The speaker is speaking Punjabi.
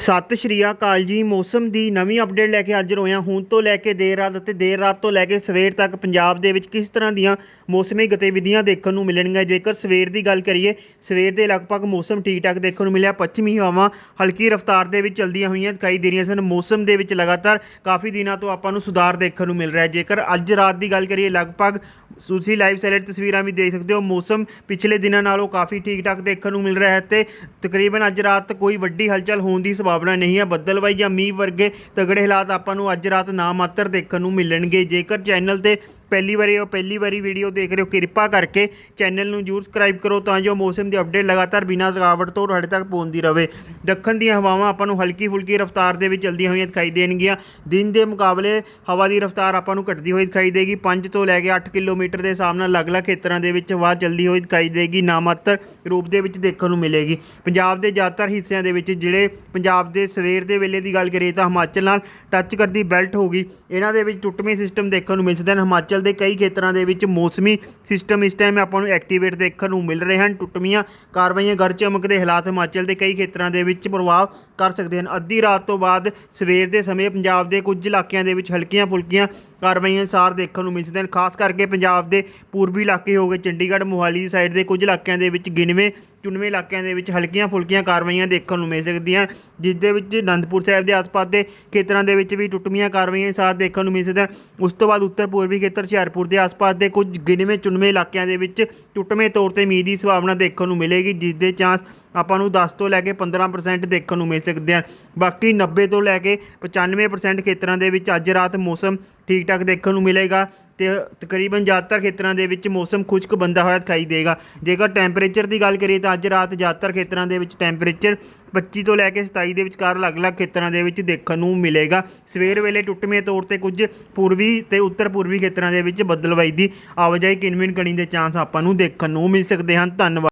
ਸਤਿ ਸ਼੍ਰੀ ਅਕਾਲ ਜੀ। ਮੌਸਮ ਦੀ ਨਵੀਂ ਅਪਡੇਟ ਲੈ ਕੇ ਹਾਜ਼ਰ ਹੋਏ ਹੁਣ ਤੋਂ ਲੈ ਕੇ ਦੇਰ ਰਾਤ ਅਤੇ ਦੇਰ ਰਾਤ ਤੋਂ ਲੈ ਕੇ ਸਵੇਰ ਤੱਕ ਪੰਜਾਬ ਦੇ ਵਿੱਚ ਕਿਸ ਤਰ੍ਹਾਂ ਦੀਆਂ ਮੌਸਮੀ ਗਤੀਵਿਧੀਆਂ ਦੇਖਣ ਨੂੰ ਮਿਲਣਗੀਆਂ? ਜੇਕਰ ਸਵੇਰ ਦੀ ਗੱਲ ਕਰੀਏ, ਸਵੇਰ ਦੇ ਲਗਭਗ ਮੌਸਮ ਠੀਕ ਠਾਕ ਦੇਖਣ ਨੂੰ ਮਿਲਿਆ। ਪੱਛਮੀ ਹਵਾਵਾਂ ਹਲਕੀ ਰਫ਼ਤਾਰ ਦੇ ਵਿੱਚ ਚਲਦੀਆਂ ਹੋਈਆਂ ਦਿਖਾਈ ਦੇ ਰਹੀਆਂ ਸਨ। ਮੌਸਮ ਦੇ ਵਿੱਚ ਲਗਾਤਾਰ ਕਾਫੀ ਦਿਨਾਂ ਤੋਂ ਆਪਾਂ ਨੂੰ ਸੁਧਾਰ ਦੇਖਣ ਨੂੰ ਮਿਲ ਰਿਹਾ ਹੈ। ਜੇਕਰ ਅੱਜ ਰਾਤ ਦੀ ਗੱਲ ਕਰੀਏ, ਲਗਭਗ ਤੁਸੀਂ ਲਾਈਵ ਸੈਲਟ ਤਸਵੀਰਾਂ ਵੀ ਦੇਖ ਸਕਦੇ ਹੋ। ਮੌਸਮ ਪਿਛਲੇ ਦਿਨਾਂ ਨਾਲੋਂ ਕਾਫੀ ਠੀਕ ਠਾਕ ਦੇਖਣ ਨੂੰ ਮਿਲ ਰਿਹਾ ਹੈ ਤੇ ਤਕਰੀਬਨ ਅੱਜ ਰਾਤ ਕੋਈ ਵੱਡੀ ਹਲਚਲ ਹੋਣ ਦੀ ਸੰਭਾਵਨਾ ਨਹੀਂ ਹੈ ਬੱਦਲਬਾਈ ਜਾਂ ਮੀਂਹ ਵਰਗੇ ਤਗੜੇ ਹਾਲਾਤ ਆਪਾਂ ਨੂੰ ਅੱਜ ਰਾਤ ਨਾ ਮਾਤਰ ਦੇਖਣ ਨੂੰ ਮਿਲਣਗੇ। ਜੇਕਰ ਚੈਨਲ ਤੇ ਪਹਿਲੀ ਵਾਰੀ ਉਹ ਪਹਿਲੀ ਵਾਰੀ ਵੀਡੀਓ ਦੇਖ ਰਹੇ ਹੋ, ਕਿਰਪਾ ਕਰਕੇ ਚੈਨਲ ਨੂੰ ਜਰੂਰ ਸਬਸਕ੍ਰਾਈਬ ਕਰੋ ਤਾਂ ਜੋ ਮੌਸਮ ਦੀ ਅਪਡੇਟ ਲਗਾਤਾਰ ਬਿਨਾਂ ਰੁਕਾਵਟ ਤੋਂ ਤੁਹਾਡੇ ਤੱਕ ਪਹੁੰਚਦੀ ਰਹੇ। ਦੱਖਣ ਦੀਆਂ ਹਵਾਵਾਂ ਆਪਾਂ ਨੂੰ ਹਲਕੀ ਫੁਲਕੀ ਰਫ਼ਤਾਰ ਦੇ ਵਿੱਚ ਚਲਦੀਆਂ ਹੋਈਆਂ ਦਿਖਾਈ ਦੇਣਗੀਆਂ। ਦਿਨ ਦੇ ਮੁਕਾਬਲੇ ਹਵਾ ਦੀ ਰਫ਼ਤਾਰ ਆਪਾਂ ਨੂੰ ਘਟਦੀ ਹੋਈ ਦਿਖਾਈ ਦੇਗੀ। 5 ਤੋਂ ਲੈ ਕੇ 8 ਕਿਲੋਮੀਟਰ ਦੇ ਹਿਸਾਬ ਨਾਲ ਅਲੱਗ-ਅਲੱਗ ਖੇਤਰਾਂ ਦੇ ਵਿੱਚ ਹਵਾ ਚੱਲਦੀ ਹੋਈ ਦਿਖਾਈ ਦੇਗੀ। ਨਾਮਾਤਰ ਰੂਪ ਦੇ ਵਿੱਚ ਦੇਖਣ ਨੂੰ ਮਿਲੇਗੀ। ਪੰਜਾਬ ਦੇ ਜ਼ਿਆਦਾਤਰ ਹਿੱਸਿਆਂ ਦੇ ਵਿੱਚ ਜਿਹੜੇ ਪੰਜਾਬ ਦੇ ਸਵੇਰ ਦੇ ਵੇਲੇ ਦੀ ਗੱਲ ਕਰੀਏ ਤਾਂ ਹਿਮਾਚਲ ਨਾਲ ਟੱਚ ਕਰਦੀ ਬੈਲਟ ਹੋ ਗਈ। ਇਹਨਾਂ ਦੇ ਵਿੱਚ ਟੁੱਟਵੇਂ ਸਿਸਟਮ ਦੇਖਣ ਨੂੰ ਮਿਲ ਸਕਦੇ ਹਨ ਹਿਮਾਚਲ ਦੇ ਕਈ ਖੇਤਰਾਂ ਦੇ ਵਿੱਚ ਮੌਸਮੀ ਸਿਸਟਮ ਇਸ ਟਾਈਮ ਆਪਾਂ ਨੂੰ ਐਕਟੀਵੇਟ ਦੇਖਣ ਨੂੰ ਮਿਲ ਰਹੇ ਹਨ। ਟੁੱਟਵੀਆਂ ਕਾਰਵਾਈਆਂ ਗਰ ਚਮਕ ਦੇ ਹਾਲਾਤ ਹਿਮਾਚਲ ਦੇ ਕਈ ਖੇਤਰਾਂ ਦੇ ਵਿੱਚ ਪ੍ਰਭਾਵ ਕਰ ਸਕਦੇ ਹਨ। ਅੱਧੀ ਰਾਤ ਤੋਂ ਬਾਅਦ ਸਵੇਰ ਦੇ ਸਮੇਂ ਪੰਜਾਬ ਦੇ ਕੁਝ ਇਲਾਕਿਆਂ ਦੇ ਵਿੱਚ ਹਲਕੀਆਂ ਫੁਲਕੀਆਂ ਕਾਰਵਾਈਆਂ ਸਾਰ ਦੇਖਣ ਨੂੰ ਮਿਲ ਸਕਦੇ ਹਨ। ਖਾਸ ਕਰਕੇ ਪੰਜਾਬ ਦੇ ਪੂਰਬੀ ਇਲਾਕੇ ਹੋ ਗਏ, ਚੰਡੀਗੜ੍ਹ, ਮੋਹਾਲੀ ਦੀ ਸਾਈਡ ਦੇ ਕੁਝ ਇਲਾਕਿਆਂ ਦੇ ਵਿੱਚ ਗਿਣਵੇਂ, ਚੁਣਵੇਂ ਇਲਾਕਿਆਂ ਦੇ ਵਿੱਚ ਹਲਕੀਆਂ ਫੁਲਕੀਆਂ ਕਾਰਵਾਈਆਂ ਦੇਖਣ ਨੂੰ ਮਿਲ ਸਕਦੀਆਂ ਜਿਸ ਦੇ ਵਿੱਚ ਅਨੰਦਪੁਰ ਸਾਹਿਬ ਦੇ ਆਸ-ਪਾਸ ਦੇ ਖੇਤਰਾਂ ਦੇ ਵਿੱਚ ਵੀ ਟੁੱਟਵੀਆਂ ਕਾਰਵਾਈਆਂ ਸਾਰ ਦੇਖਣ ਨੂੰ ਮਿਲ ਸਕਦਾ ਉਸ ਤੋਂ ਬਾਅਦ ਉੱਤਰ ਪੂਰਬੀ ਖੇਤਰ ਹੁਸ਼ਿਆਰਪੁਰ ਦੇ ਆਸ-ਪਾਸ ਦੇ ਕੁਝ ਗਿਣਵੇਂ, ਚੁਣਵੇਂ ਇਲਾਕਿਆਂ ਦੇ ਵਿੱਚ ਟੁੱਟਵੇਂ ਤੌਰ ਤੇ ਮੀਂਹ ਦੀ ਸੰਭਾਵਨਾ ਦੇਖਣ ਨੂੰ ਮਿਲੇਗੀ, ਜਿਸ ਦੇ ਚਾਂਸ ਆਪਾਂ ਨੂੰ 10 ਤੋਂ ਲੈ ਕੇ 15% ਦੇਖਣ ਨੂੰ ਮਿਲ ਸਕਦੇ ਹਨ ਬਾਕੀ 90 ਤੋਂ ਲੈ ਕੇ 95% ਖੇਤਰਾਂ ਦੇ ਵਿੱਚ ਅੱਜ ਰਾਤ ਮੌਸਮ ਠੀਕ ਠਾਕ ਦੇਖਣ ਨੂੰ ਮਿਲੇਗਾ ਤੇ ਤਕਰੀਬਨ ਜ਼ਿਆਦਾਤਰ ਖੇਤਰਾਂ ਦੇ ਵਿੱਚ ਮੌਸਮ ਖੁਸ਼ਕ ਬੰਦਾ ਹੋਇਆ ਦਿਖਾਈ ਦੇਗਾ। ਜੇਕਰ ਟੈਂਪਰੇਚਰ ਦੀ ਗੱਲ ਕਰੀਏ ਤਾਂ ਅੱਜ ਰਾਤ ਜ਼ਿਆਦਾਤਰ ਖੇਤਰਾਂ ਦੇ ਵਿੱਚ ਟੈਂਪਰੇਚਰ 25 ਤੋਂ ਲੈ ਕੇ 27 ਦੇ ਵਿਚਕਾਰ ਅਲੱਗ-ਅਲੱਗ ਖੇਤਰਾਂ ਦੇ ਵਿੱਚ ਦੇਖਣ ਨੂੰ ਮਿਲੇਗਾ। ਸਵੇਰ ਵੇਲੇ ਟੁੱਟਵੇਂ ਤੌਰ ਤੇ ਕੁਝ ਪੂਰਬੀ ਤੇ ਉੱਤਰ ਪੂਰਬੀ ਖੇਤਰਾਂ ਦੇ ਵਿੱਚ ਬੱਦਲਵਾਈ ਦੀ ਆਵਾਜਾਈ ਕਿਨਮਿਨ ਕਣੀ ਦੇ ਚਾਂਸ ਆਪਾਂ ਨੂੰ ਦੇਖਣ ਨੂੰ ਮਿਲ ਸਕਦੇ ਹਨ। ਧੰਨਵਾਦ।